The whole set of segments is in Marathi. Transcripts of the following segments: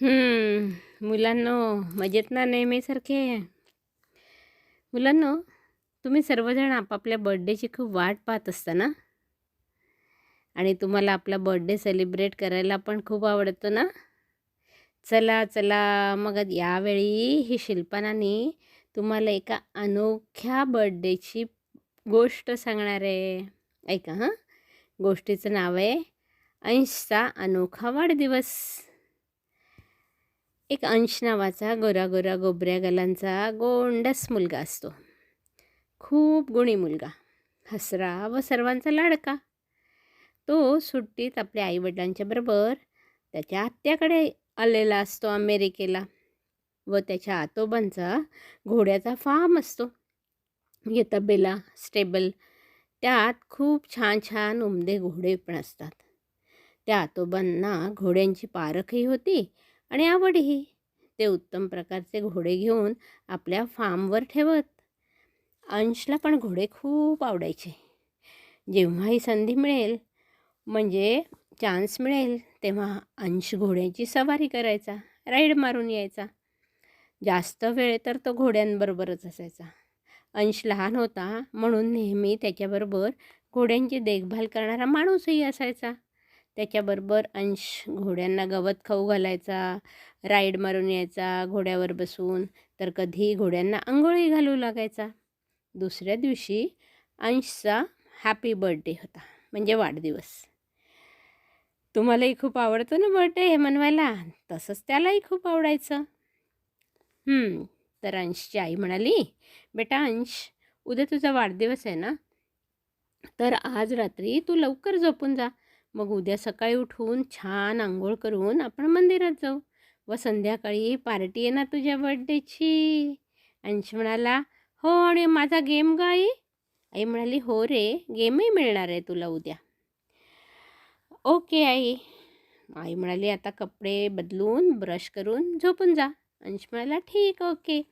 हम्म, मुलांनो मजेत ना नेहमीसारखे. मुलांनो तुम्ही सर्वजण आपापल्या बर्थडेची खूप वाट पाहत असता ना? आणि तुम्हाला आपला बर्थडे सेलिब्रेट करायला पण खूप आवडतं ना? चला चला मग यावेळी ही शिल्पनानी तुम्हाला एका अनोख्या बर्थडेची गोष्ट सांगणार आहे. ऐका हां? गोष्टीचं नाव आहे अंशचा अनोखा वाढदिवस. एक अंश नावाचा गोरा गोरा गोबऱ्या गलांचा गोंडस मुलगा असतो. खूप गुणी मुलगा. हसरा व सर्वांचा लाडका. तो सुट्टीत आपल्या आईवडिलांच्या बरोबर त्याच्या आत्याकडे आलेला असतो अमेरिकेला व त्याच्या आतोबांचा घोड्याचा फार्म असतो. येतबेला स्टेबल. त्यात खूप छान छान उमदे घोडे पण असतात. त्या आतोबांना घोड्यांची पारखही होती आणि आवडही. ते उत्तम प्रकारचे घोडे घेऊन आपल्या फार्मवर ठेवत. अंशला पण घोडे खूप आवडायचे. जेव्हाही संधी मिळेल म्हणजे चान्स मिळेल तेव्हा अंश घोड्यांची सवारी करायचा राईड मारून यायचा. जास्त वेळ तर तो घोड्यांबरोबरच असायचा. अंश लहान होता म्हणून नेहमी त्याच्याबरोबर घोड्यांची देखभाल करणारा माणूसही असायचा. त्याच्याबरोबर अंश घोड्यांना गवत खाऊ घालायचा राईड मारून यायचा घोड्यावर बसून तर कधी घोड्यांना आंघोळी घालू लागायचा. दुसऱ्या दिवशी अंशचा हॅपी बर्थडे होता म्हणजे वाढदिवस. तुम्हालाही खूप आवडतं ना बर्थडे हे मनवायला? तसंच त्यालाही खूप आवडायचं. तर अंशची आई म्हणाली बेटा अंश उद्या तुझा वाढदिवस आहे ना? तर आज रात्री तू लवकर झोपून जा. मग उद्या सकाळी उठून छान आंघोळ करून आपण मंदिरात जाऊ. व संध्याकाळी पार्टी आहे ना तुझ्या बड्डेची अंश म्हणाला हो आणि माझा गेम ग आई? आई म्हणाली हो रे गेमही मिळणार आहे तुला उद्या. Okay I. आई म्हणाली आता कपडे बदलून ब्रश करून झोपून जा. अंश म्हणाला ठीक ओके.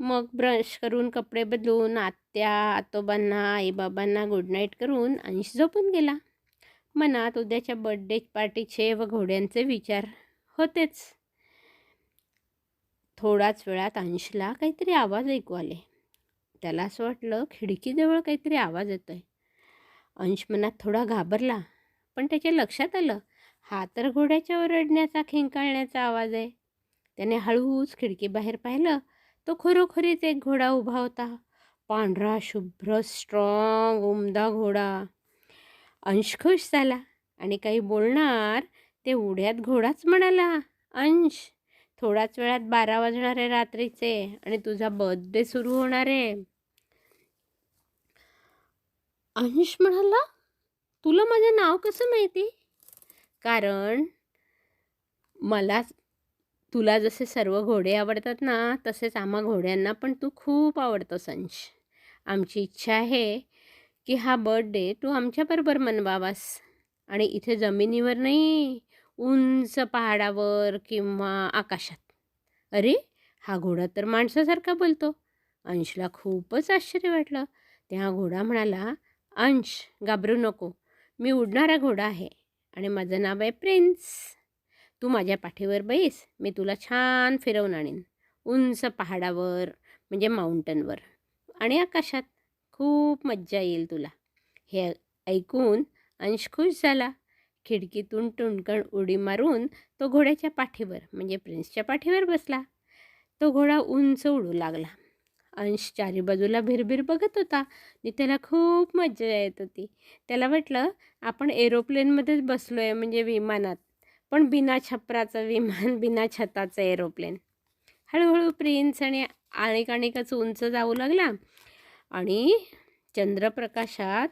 मग ब्रश करून कपडे बदलून आत्या आतोबांना आईबाबांना गुड नाईट करून अंश झोपून गेला. मनात उद्याच्या बड्डे पार्टीचे व घोड्यांचे विचार होतेच. थोडाच वेळात अंशला काहीतरी आवाज ऐकू आले. त्याला असं वाटलं खिडकीजवळ काहीतरी आवाज येतो आहे अंश मनात थोडा घाबरला पण त्याच्या लक्षात आलं हा तर घोड्याच्या ओरडण्याचा खिंकाळण्याचा आवाज आहे. त्याने हळूच खिडकीबाहेर पाहिलं तो खरोखरीच एक घोडा उभा होता. पांढरा शुभ्र स्ट्रॉंग उमदा घोडा. अंश खुश झाला आणि काही बोलणार ते उड्यात घोडाच म्हणाला अंश थोड्याच वेळात बारा वाजणार आहे रात्रीचे आणि तुझा बर्थडे सुरू होणार आहे. अंश म्हणाला तुला माझं नाव कसं माहिती? कारण मला तुला जसे सर्व घोडे आवडतात ना तसेच आम्हा घोड्यांना पण तू खूप आवडतोस अंश. आमची इच्छा आहे की हा बर्थडे तू आमच्याबरोबर मनवावास. आणि इथे जमिनीवर नाही उंच पहाडावर किंवा आकाशात. अरे हा घोडा तर माणसासारखा बोलतो. अंशला खूपच आश्चर्य वाटलं. त्या घोडा म्हणाला अंश घाबरू नको. मी उडणारा घोडा आहे आणि माझं नाव आहे प्रिन्स. तू माझ्या पाठीवर बैस. मी तुला छान फिरवून आणीन. उंच पहाडावर म्हणजे माउंटनवर आणि आकाशात. खूप मज्जा येईल तुला. हे ऐकून अंश खुश झाला. खिडकीतून टुणकण उडी मारून तो घोड्याच्या पाठीवर म्हणजे प्रिन्सच्या पाठीवर बसला. तो घोडा उंच उडू लागला. अंश चारी बाजूला भिरभिर बघत होता. आणि त्याला खूप मज्जा येत होती. त्याला वाटलं आपण एरोप्लेनमध्येच बसलो आहे म्हणजे विमानात. पण बिना छपराचं विमान बिना छताचं एरोप्लेन. हळूहळू प्रिन्स आणि आणिक आणिकच उंच जाऊ लागला. आणि चंद्रप्रकाशात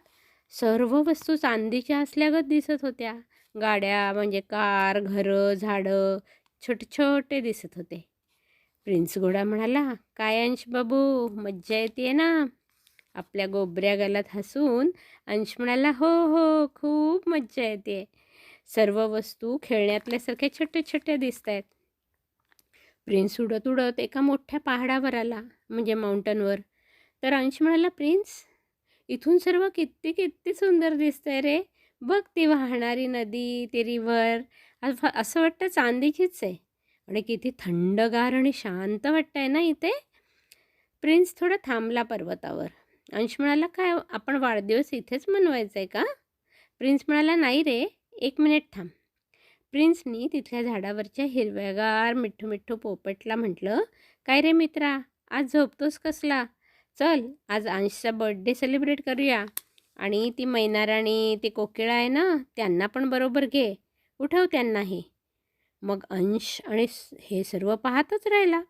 सर्व वस्तू चांदीच्या असल्यागत दिसत होत्या. गाड्या म्हणजे कार घरं झाडं छोटे छोटे दिसत होते. प्रिन्स घोडा म्हणाला काय अंश बाबू मज्जा येते ना? आपल्या गोबऱ्या गालात हसून अंश म्हणाला हो हो खूप मज्जा येते सर्व वस्तू खेळण्यातल्यासारख्या छोट्या छोट्या दिसत आहेत प्रिन्स उडत उडत एका मोठ्या पहाडावर आला म्हणजे माउंटनवर. तर अंश म्हणाला प्रिन्स इथून सर्व किती किती सुंदर दिसतंय रे. बघ ती वाहणारी नदी ते रिव्हर असं वाटतं चांदीचीच आहे. आणि किती थंडगार आणि शांत वाटतंय ना इथे. प्रिन्स थोडा थांबला पर्वतावर. अंश म्हणाला काय आपण वाढदिवस इथेच मनवायचा आहे का? प्रिन्स म्हणाला नाही रे एक मिनिट थांब. प्रिन्सनी तिथल्या झाडावरच्या हिरव्यागार मिठ्ठू मिठ्ठू पोपटला म्हटलं काय रे मित्रा आज झोपतोस कसला? चल आज अंशचा बर्थडे सेलिब्रेट करूया. आणि ती मैनाराणी ती कोकिळा आहे ना त्यांना पण बरोबर घे. उठव त्यांनाही. मग अंश आणि हे सर्व पाहतच राहिला.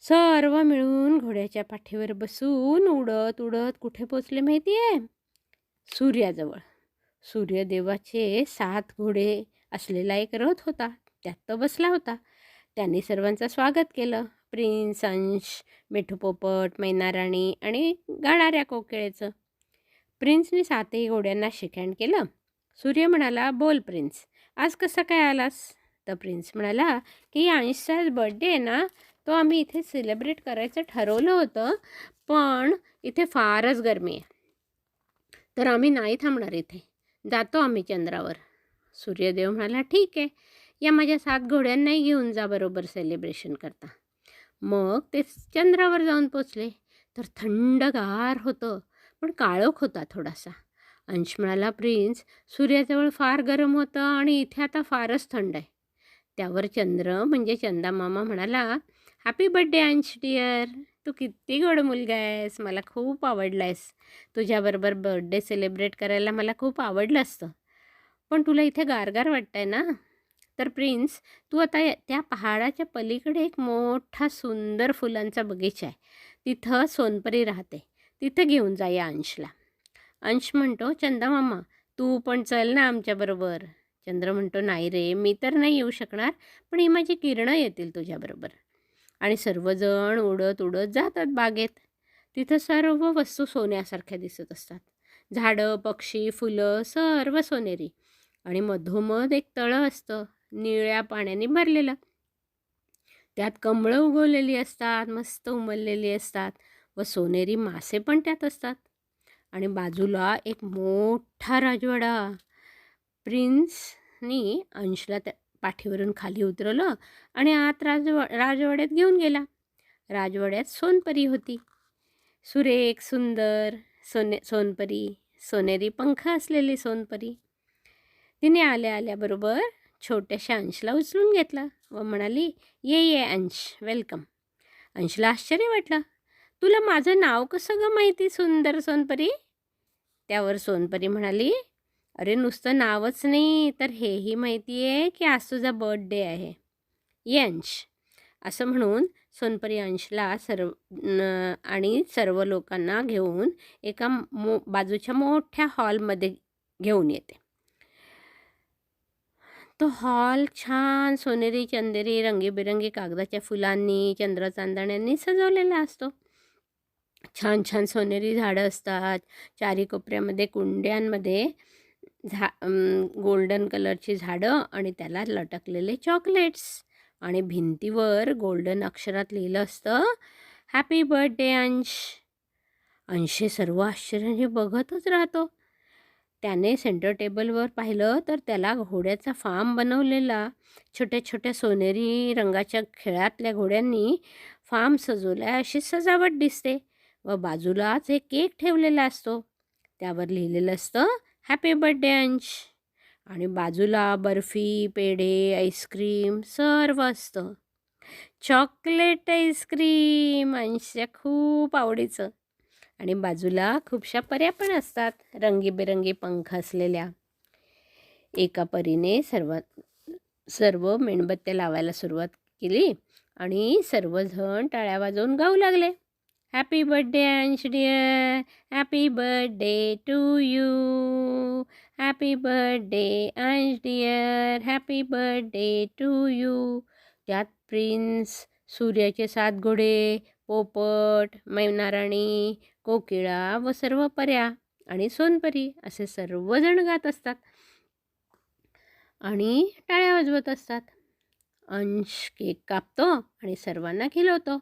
सर्व मिळून घोड्याच्या पाठीवर बसून उडत उडत कुठे पोचले माहिती आहे सूर्याजवळ. सूर्यदेवाचे सात घोडे असलेला एक रथ होता. त्यात तो बसला होता. त्यांनी सर्वांचं स्वागत केलं. प्रिन्स अंश मिठू पोपट मैनाराणी आणि गाणाऱ्या कोकिळेचं. प्रिन्सने सातही घोड्यांना शिकॅण केलं. सूर्य म्हणाला बोल प्रिन्स आज कसा काय आलास? तर प्रिन्स म्हणाला की अंशचा बर्थडे आहे ना तो आम्ही इथे सेलिब्रेट करायचं ठरवलं होतं पण इथे फारच गरमी आहे. तर आम्ही नाही थांबणार इथे. जातो आम्ही चंद्रावर. सूर्यदेव म्हणाला ठीक आहे. या माझ्या सात घोड्यांनाही घेऊन जा बरोबर सेलिब्रेशन करता. मग ते चंद्रावर जाऊन पोचले. तर थंडगार होतं पण काळोख होता थोडासा. अंश म्हणाला प्रिन्स सूर्याजवळ फार गरम होतं आणि इथे आता फारच थंड आहे. त्यावर चंद्र म्हणजे चंदा मामा म्हणाला हॅपी बड्डे अंश डिअर तू किती गोड मुलगा आहेस. मला खूप आवडला आहेस तुझ्याबरोबर बर्थडे सेलिब्रेट करायला मला खूप आवडलं असतं. पण तुला इथे गारगार वाटत आहे ना? तर प्रिन्स तू आता त्या पहाडाच्या पलीकडे एक मोठा सुंदर फुलांचा बगीचा आहे. तिथं सोनपरी राहते. तिथं घेऊन जा या अंशला. अंश म्हणतो चंदा मामा तू पण चल ना आमच्याबरोबर चंद्र म्हणतो नाही रे मी तर नाही येऊ शकणार पण ही माझी किरणं येतील तुझ्याबरोबर आणि सर्वजण उडत उडत जातात बागेत. तिथं सर्व वस्तू सोन्यासारख्या दिसत असतात. झाडं पक्षी फुलं सर्व सोनेरी. आणि मधोमध एक तळं असतं. निळ्या पाण्याने भरलेलं. त्यात कमळं उगवलेली असतात मस्त उमललेली असतात व सोनेरी मासे पण त्यात असतात. आणि बाजूला एक मोठा राजवाडा. प्रिन्सनी अंशला त्या पाठीवरून खाली उतरवलं आणि आत राजवा राजवाड्यात घेऊन गेला. राजवाड्यात सोनपरी होती. सुरेख सुंदर सोने सोनपरी सोनेरी पंख असलेली सोनपरी. तिने आल्या आल्याबरोबर छोट्याशा अंशला उचलून घेतला व म्हणाली ये ये अंश वेलकम अंशला आश्चर्य वाटलं. तुला माझं नाव कसं गं माहिती सुंदर सोनपरी? त्यावर सोनपरी म्हणाली अरे नुसतं नावच नाही तर हेही माहिती आहे की आज तुझा बर्थडे आहे. ये अंश. असं म्हणून सोनपरी अंशला सर्व आणि सर्व लोकांना घेऊन एका मो बाजूच्या मोठ्या हॉलमध्ये घेऊन येते. तो हॉल छान सोनेरी चंदेरी रंगीबेरंगी कागदाच्या फुलांनी चंद्रचांदण्यांनी सजवलेला असतो. छान छान सोनेरी झाडं असतात. चारी कोपऱ्यामध्ये कुंड्यांमध्ये झा गोल्डन कलरची झाडं आणि त्याला लटकलेले चॉकलेट्स आणि भिंतीवर गोल्डन अक्षरात लिहिलं असतं हॅपी बर्थडे अंश. अंशे सर्व आश्चर्याने बघतच राहतो. त्याने सेंटर टेबलवर पाहिलं तर त्याला घोड्याचा फार्म बनवलेला. छोट्या छोट्या सोनेरी रंगाच्या खेळातल्या घोड्यांनी फार्म सजवल्या अशी सजावट दिसते व बाजूलाच एक केक ठेवलेला असतो. त्यावर लिहिलेलं असतं हॅपी बर्थडे अंश. आणि बाजूला बर्फी पेढे आईस्क्रीम सर्व असतं. चॉकलेट आईस्क्रीम अंशच्या खूप आवडीचं. आणि बाजूला खूपशा पर्या पण असतात. रंगीबेरंगी पंख असलेल्या. एका परीने सर्व सर्व मेणबत्त्या लावायला सुरुवात केली आणि सर्वजण टाळ्या वाजवून गाऊ लागले. Happy birthday Ansh dear happy birthday to you happy birthday Ansh dear happy birthday to you त्यात प्रिन्स सूर्याचे सात घोडे पोपट मैनाराणी कोकिळा व सर्व पर्या आणि सोनपरी असे सर्वजण गात असतात आणि टाळ्या वाजवत असतात. अंश केक कापतो आणि सर्वांना खिलवतो.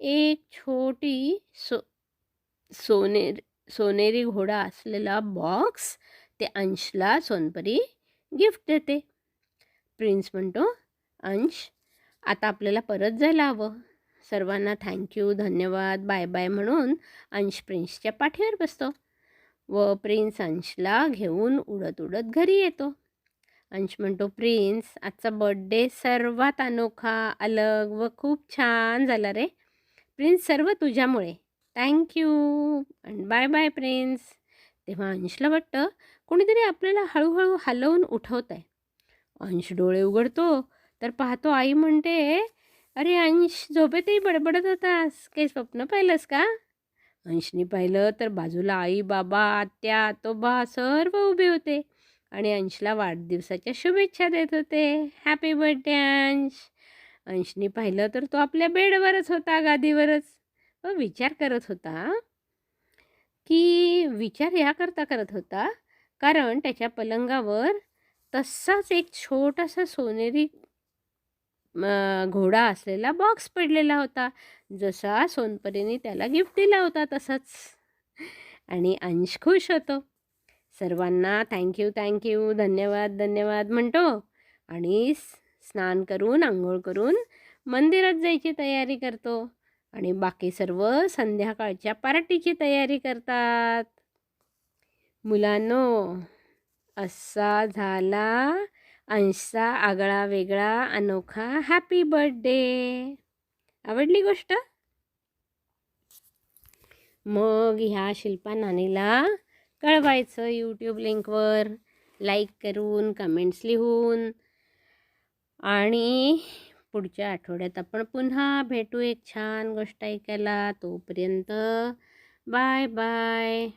एक छोटी सो सोनेर सोनेरी घोडा असलेला बॉक्स ते अंशला सोनपरी गिफ्ट देते. प्रिन्स म्हणतो अंश आता आपल्याला परत जायला हवं. सर्वांना थँक्यू धन्यवाद बाय बाय म्हणून अंश प्रिन्सच्या पाठीवर बसतो. व प्रिन्स अंशला घेऊन उडत उडत घरी येतो. अंश म्हणतो प्रिन्स आजचा बड्डे सर्वात अनोखा अलग व खूप छान झाला रे. प्रिन्स सर्व तुझ्यामुळे. थँक्यू आणि बाय बाय प्रिन्स तेव्हा अंशला वाटतं कोणीतरी आपल्याला हळूहळू हलवून उठवत आहे अंश डोळे उघडतो तर पाहतो आई म्हणते अरे अंश झोपेतही बडबडत होतास. काही स्वप्न पाहिलंस का? अंशनी पाहिलं तर बाजूला आई बाबा आत्या आतोबा सर्व उभे होते आणि अंशला वाढदिवसाच्या शुभेच्छा देत होते. हॅपी बर्थडे अंश. अंशनी पाहिलं तर तो आपल्या बेडवरच होता गादीवरच. व विचार करत होता. की विचार याकरता करत होता. कारण त्याच्या पलंगावर तसाच एक छोटासा सोनेरी घोडा असलेला बॉक्स पडलेला होता. जसा सोनपरीने त्याला गिफ्ट दिला होता तसाच. आणि अंश खुश होतो. सर्वांना थँक्यू थँक्यू धन्यवाद धन्यवाद म्हणतो. आणि स्नान करून आंघोळ करून मंदिरात जायची तयारी करतो. आणि बाकी सर्व संध्याकाळच्या पार्टीची तयारी करतात. मुलांनो असा झाला अंशचा आगळा वेगळा अनोखा हॅपी बर्थडे आवडली गोष्ट? मग ह्या शिल्पा नानीला कळवायचं यूट्यूब लिंकवर लाईक करून कमेंट्स लिहून. आणि पुढच्या आठवड्यात आपण पुन्हा भेटू एक छान गोष्ट ऐकायला. तोपर्यंत बाय बाय